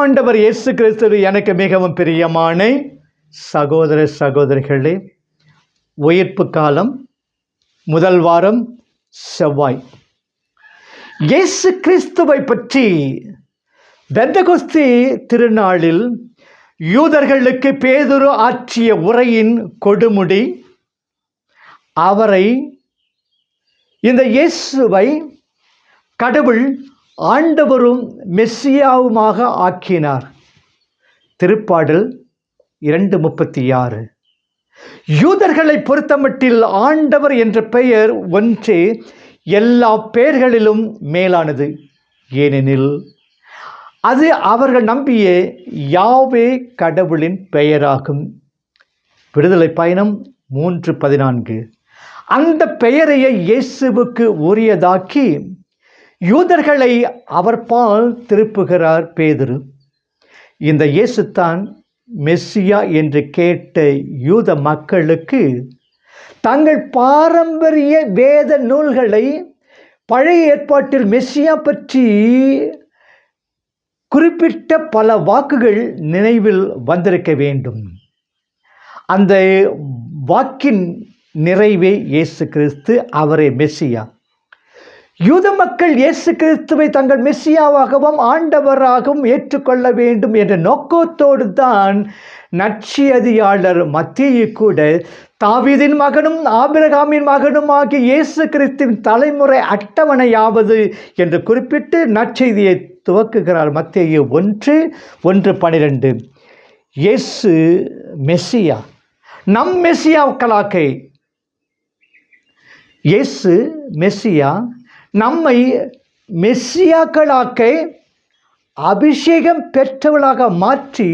ஆண்டவர் இயேசு கிறிஸ்து எனக்கு மிகவும் பிரியமான சகோதர சகோதரிகளே உயிர்ப்பு காலம் முதல் வாரம் செவ்வாய். இயேசு கிறிஸ்துவை பற்றி பெந்தகுஸ்தி திருநாளில் யூதர்களுக்கு பேதுரு ஆற்றிய உரையின் கொடுமுடி அவரை இந்த இயேசுவை கடவுள் ஆண்டவரும் மெஸ்ஸியாவுமாக ஆக்கினார். திருப்பாடல் இரண்டு முப்பத்தி ஆறு யூதர்களை பொறுத்தமட்டில் ஆண்டவர் என்ற பெயர் ஒன்றே எல்லா பெயர்களிலும் மேலானது. ஏனெனில் அது அவர்கள் நம்பிய யாவே கடவுளின் பெயராகும். விடுதலை பயணம் மூன்று பதினான்கு. அந்த பெயரையை இயேசுவுக்கு உரியதாக்கி யூதர்களை அவர் பால் திருப்புகிறார் பேதுரு. இந்த இயேசுத்தான் மெஸ்ஸியா என்று கேட்ட யூத மக்களுக்கு தங்கள் பாரம்பரிய வேத நூல்களை பழைய ஏற்பாட்டில் மெஸ்ஸியா பற்றி குறிப்பிட்ட பல வாக்குகள் நினைவில் வந்திருக்க வேண்டும். அந்த வாக்கின் நிறைவே இயேசு கிறிஸ்து அவரே மெஸ்ஸியா. யூத மக்கள் இயேசு கிறிஸ்துவை தங்கள் மெஸ்ஸியாவாகவும் ஆண்டவராகவும் ஏற்றுக்கொள்ள வேண்டும் என்ற நோக்கத்தோடு தான் நட்சியதியாளர் மத்திய கூட தாவீதின் மகனும் ஆபிரகாமின் மகனும் ஆகிய இயேசு கிறிஸ்துவின் தலைமுறை அட்டவணையாவது என்று குறிப்பிட்டு நற்செய்தியை துவக்குகிறார் மத்திய ஒன்று ஒன்று பனிரெண்டு. இயேசு மெஸ்ஸியா நம் மெஸ்ஸியாக்களாக்கை இயேசு மெஸ்ஸியா நம்மை மெஸ்ஸியாக்களாக்க அபிஷேகம் பெற்றவளாக மாற்றி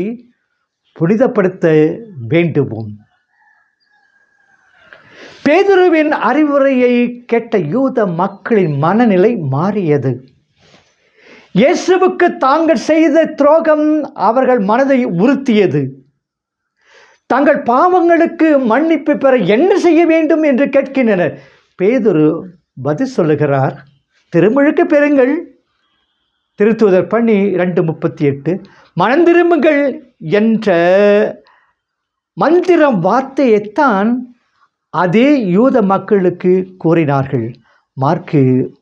புனிதப்படுத்த வேண்டுவோம். பேதுருவின் அறிவுரையை கேட்ட யூத மக்களின் மனநிலை மாறியது. இயேசுவுக்கு தாங்கள் செய்த துரோகம் அவர்கள் மனதை உறுத்தியது. தங்கள் பாவங்களுக்கு மன்னிப்பு பெற என்ன செய்ய வேண்டும் என்று கேட்கின்றனர். பேதுரு பதில் சொல்லுகிறார். திருமுழுக்கு பெறுங்கள். திருத்துவதர் பணி ரெண்டு முப்பத்தி எட்டு மனந்திரும்புங்கள் என்ற மந்திரம் வார்த்தையைத்தான் அதே யூத மக்களுக்கு கூறினார்கள். மார்க்கு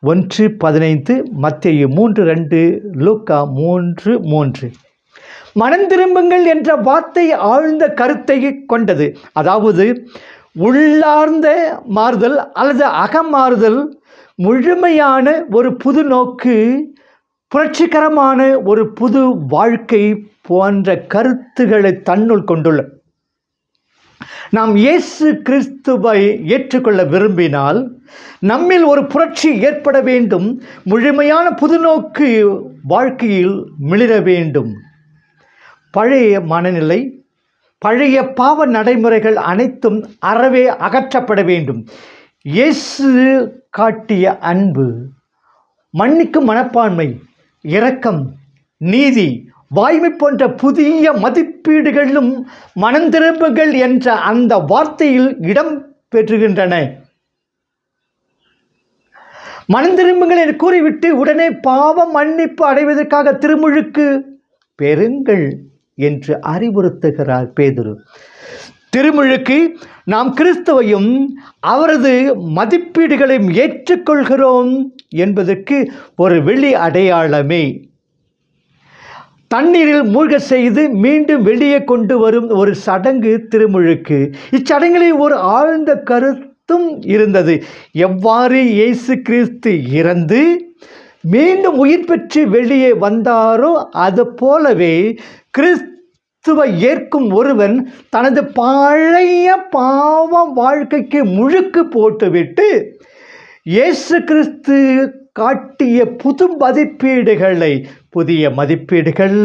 ஒன்று பதினைந்து மத்திய மூன்று ரெண்டு லூக்கா மூன்று மூன்று. மனந்திரும்புங்கள் என்ற வார்த்தை ஆழ்ந்த கருத்தை கொண்டது. அதாவது உள்ளார்ந்த மாறுதல் அல்லது அகம் மாறுதல் முழுமையான ஒரு புது நோக்கு புரட்சிகரமான ஒரு புது வாழ்க்கை போன்ற கருத்துக்களை தன்னுள் கொண்டுள்ள நாம் இயேசு கிறிஸ்துவை ஏற்றுக்கொள்ள விரும்பினால் நம்மில் ஒரு புரட்சி ஏற்பட வேண்டும் முழுமையான புதுநோக்கு வாழ்க்கையில் மிளிர வேண்டும். பழைய மனநிலை பழைய பாவ நடைமுறைகள் அனைத்தும் அறவே அகற்றப்பட வேண்டும். இயேசு காட்டிய அன்பு மன்னிக்கும் மனப்பான்மை இரக்கம் நீதி வாய்மை போன்ற புதிய மதிப்பீடுகளும் மனந்திரும்புகள் என்ற அந்த வார்த்தையில் இடம் பெற்றுகின்றன. மனந்திரும்புங்கள் என்று கூறிவிட்டு உடனே பாவ மன்னிப்பு அடைவதற்காக திருமுழுக்கு பெறுங்கள். என்று அறிவுறுத்துகிறார் பேதுரு. திருமுழுக்கு நாம் கிறிஸ்துவையும் அவரது மதிப்பீடுகளையும் ஏற்றுக்கொள்கிறோம் என்பதற்கு ஒரு வெளி அடையாளமே. தண்ணீரில் மூழ்க செய்து மீண்டும் வெளியே கொண்டு வரும் ஒரு சடங்கு திருமுழுக்கு. இச்சடங்கில் ஒரு ஆழ்ந்த கருத்தும் இருந்தது. எவ்வாறு இயேசு கிறிஸ்து இறந்து மீண்டும் உயிர் பெற்று வெளியே வந்தாரோ அது போலவே கிறிஸ்துவை ஏற்கும் ஒருவன் தனது பழைய பாவ வாழ்க்கைக்கு முழுக்கு போட்டுவிட்டு இயேசு கிறிஸ்து காட்டிய புது மதிப்பீடுகளை புதிய மதிப்பீடுகள்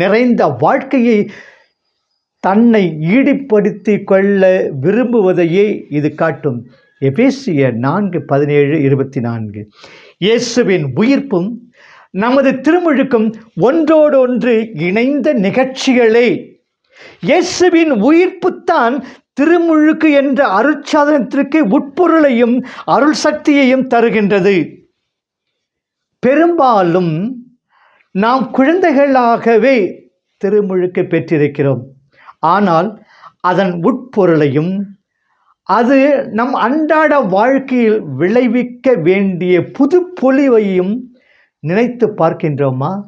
நிறைந்த வாழ்க்கையை தன்னை ஈடுபடுத்தி கொள்ள விரும்புவதையே இது காட்டும். எபேசிய நான்கு பதினேழு இருபத்தி நான்கு. இயேசுவின் உயிர்ப்பும் நமது திருமுழுக்கும் ஒன்றோடொன்று இணைந்த நிகழ்ச்சிகளே. இயேசுவின் உயிர்ப்புத்தான் திருமுழுக்கு என்ற அருட்சாதனத்திற்கு உட்பொருளையும் அருள் சக்தியையும் தருகின்றது. பெரும்பாலும் நாம் குழந்தைகளாகவே திருமுழுக்கு பெற்றிருக்கிறோம். ஆனால் அதன் உட்பொருளையும் அது நம் அன்றாட வாழ்க்கையில் விளைவிக்க வேண்டிய புது பொலிவையும் நினைத்து பார்க்கின்றோமா?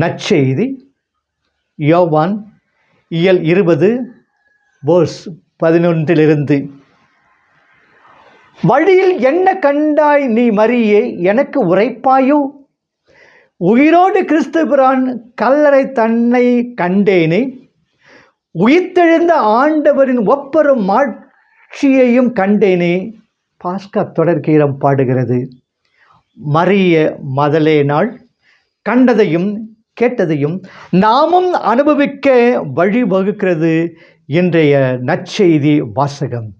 நற்செய்தி யோவான் இயல் இருபது போர்ஸ் பதினொன்றிலிருந்து. வழியில் என்ன கண்டாய் நீ மரியே? எனக்கு உரைப்பாயோ? உயிரோடு கிறிஸ்துபிரான் கல்லறை தன்னை கண்டேனே. உயிர்த்தெழுந்த ஆண்டவரின் ஒப்பரும் மாட்சியையும் கண்டேனே. பாஸ்கா தொடர்கீரம் பாடுகிறது. மரிய மதலே நாள். கண்டதையும் கேட்டதையும் நாமும் அனுபவிக்க வழிவகுக்கிறது இன்றைய நற்செய்தி வாசகம்.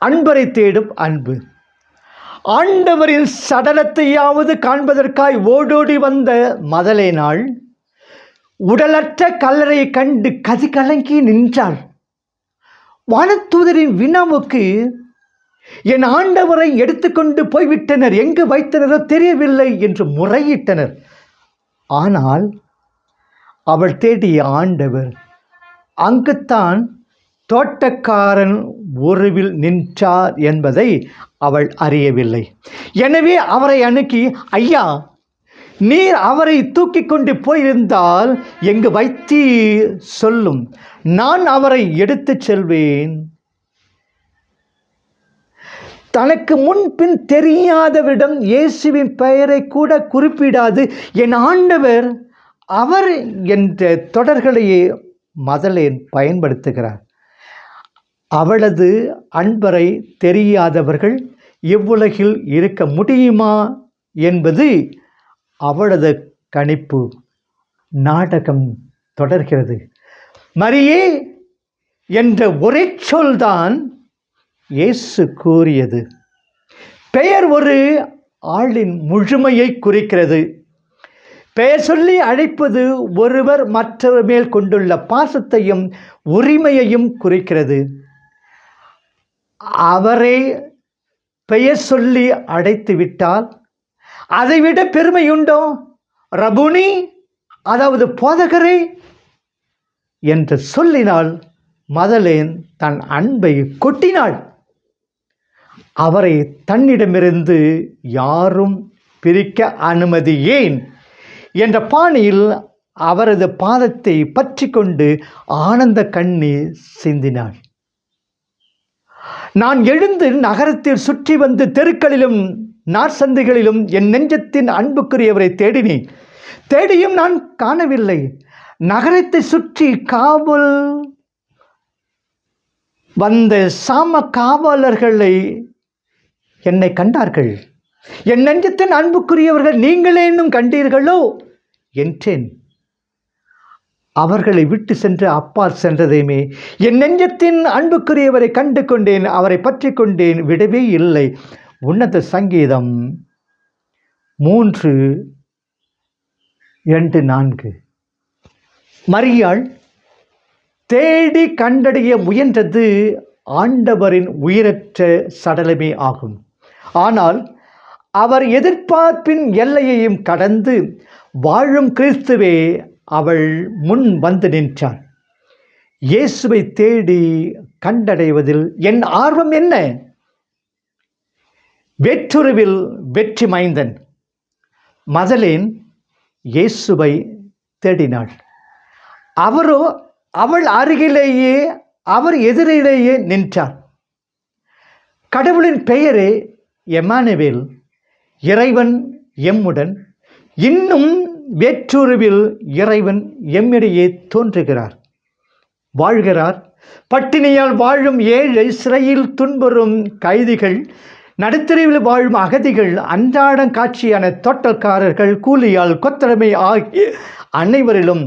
அன்பரை தேடும் அன்பு. ஆண்டவரின் சடலத்தையாவது காண்பதற்காய் ஓடோடி வந்த மதலே நாள். உடலற்ற கல்லறையை கண்டு கதி கலங்கி நின்றார் வானத்தூதரின் வினாவுக்கு என் ஆண்டவரை எடுத்துக்கொண்டு போய்விட்டனர். எங்கு வைத்தனரோ தெரியவில்லை என்று முறையிட்டனர். ஆனால் அவள் தேடிய ஆண்டவர் அங்குத்தான் தோட்டக்காரன் உருவில் நின்றார் என்பதை அவள் அறியவில்லை. எனவே அவரை அணுகி ஐயா நீர் அவரை தூக்கி கொண்டு போயிருந்தால் எங்கு வைத்தி சொல்லும். நான் அவரை எடுத்துச் செல்வேன். தனக்கு முன்பின் தெரியாதவரிடம் இயேசுவின் பெயரை கூட குறிப்பிடாது. என் ஆண்டவர் அவர் என்ற தொடர்களையே மதலேன் பயன்படுத்துகிறார். அவளது அன்பரை தெரியாதவர்கள் இவ்வுலகில் இருக்க முடியுமா என்பது அவளது கணிப்பு நாடகம் தொடர்கிறது. மரியே என்ற ஒரே சொல்தான் இயேசு கூறியது. பெயர் ஒரு ஆளின் முழுமையை குறிக்கிறது. பெயர் சொல்லி அழைப்பது ஒருவர் மற்றவர் மேல் கொண்டுள்ள பாசத்தையும் உரிமையையும் குறிக்கிறது. அவரை பெயர் சொல்லி அடைத்துவிட்டால் விட்டால் அதைவிட பெருமையுண்டோ? ரபுனி அதாவது போதகரே என்று சொல்லினால் மதலேன் தன் அன்பை கொட்டினாள். அவரை தன்னிடமிருந்து யாரும் பிரிக்க அனுமதி ஏன்? என்ற பாணியில் அவரது பாதத்தை பற்றி கொண்டு ஆனந்த கண்ணீர் சிந்தினாள். நான் எழுந்து நகரத்தில் சுற்றி வந்து தெருக்களிலும் நாற்சந்தைகளிலும் என் நெஞ்சத்தின் அன்புக்குரியவரை தேடினேன். தேடியும் நான் காணவில்லை. நகரத்தை சுற்றி காவல் வந்த சாம காவலர்களை என்னை கண்டார்கள். என் நெஞ்சத்தின் அன்புக்குரியவர்கள் நீங்களே இன்னும் கண்டீர்களோ? என்றேன். அவர்களை விட்டு சென்று அப்பால் சென்றதையுமே என் நெஞ்சத்தின் அன்புக்குரியவரை கண்டு கொண்டேன். அவரை பற்றி கொண்டேன். விடவே இல்லை. உன்னத சங்கீதம் மூன்று இரண்டு நான்கு. மரியாள் தேடி கண்டடைய முயன்றது ஆண்டவரின் உயிரற்ற சடலமே ஆகும். ஆனால் அவர் எதிர்பார்ப்பின் எல்லையையும் கடந்து வாழும் கிறிஸ்துவே அவள் முன் வந்து நின்றார் இயேசுவை தேடி கண்டடைவதில் என் ஆர்வம் என்ன? வெற்றுருவில் வெற்றி மைந்தன் மதலேன் இயேசுவை தேடினாள். அவரோ அவள் அருகிலேயே அவர் எதிரிலேயே நின்றார். கடவுளின் பெயரே எமானுவேல் இறைவன் எம்முடன். இன்னும் வேற்றுருவில் இறைவன் எம்மிடையே தோன்றுகிறார். வாழ்கிறார். பட்டினியால் வாழும் ஏழை சிறையில் துன்புறும் கைதிகள் நடுத்தெருவில் வாழும் அகதிகள் அன்றாடம் காட்சியான தோட்டக்காரர்கள் கூலியால் கொத்தடமை ஆகிய அனைவரிலும்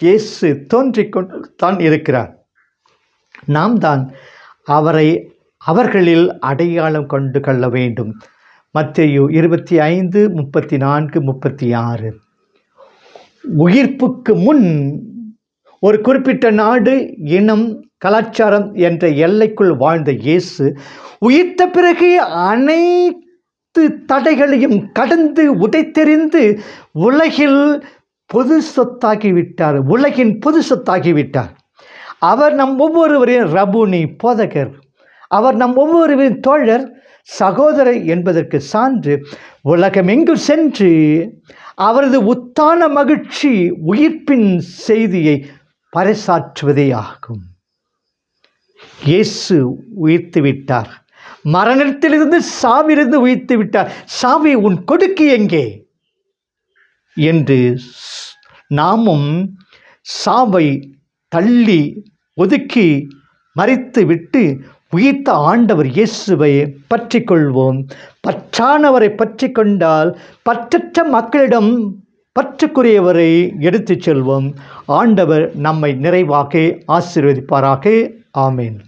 இயேசு தோன்றிக்கொண்டு தான் இருக்கிறார். நாம் தான் அவரை அவர்களில் அடையாளம் கொண்டு கொள்ள வேண்டும். மத்தேயு இருபத்தி ஐந்து முப்பத்தி நான்கு முப்பத்தி ஆறு. உயிர்ப்புக்கு முன் ஒரு குறிப்பிட்ட நாடு இனம் கலாச்சாரம் என்ற எல்லைக்குள் வாழ்ந்த இயேசு உயிர்த்த பிறகு அனைத்து தடைகளையும் கடந்து உடைத்தெறிந்து உலகில் பொது சொத்தாகிவிட்டார் உலகின் பொது சொத்தாகிவிட்டார் அவர் நம் ஒவ்வொருவரின் ரபுனி போதகர். அவர் நம் ஒவ்வொருவரின் தோழர் சகோதரர் என்பதற்கு சான்று உலகமெங்கும் சென்று அவரது உத்தான மகிழ்ச்சி உயிர்ப்பின் செய்தியை பறைசாற்றுவதே ஆகும் இயேசு உயிர்த்து விட்டார் மரணத்திலிருந்து சாவிலிருந்து உயிர்த்து விட்டார் சாவி உன் கொடுக்கு எங்கே? என்று நாமும் சாவை தள்ளி ஒதுக்கி மறித்து விட்டு உயிர்த்த ஆண்டவர் இயேசுவை பற்றி கொள்வோம் பற்றானவரை பற்றி கொண்டால் பற்றற்ற மக்களிடம் பற்றுக்குரியவரை எடுத்துச் செல்வோம். ஆண்டவர் நம்மை நிறைவாக ஆசீர்வதிப்பாராக. ஆமேன்.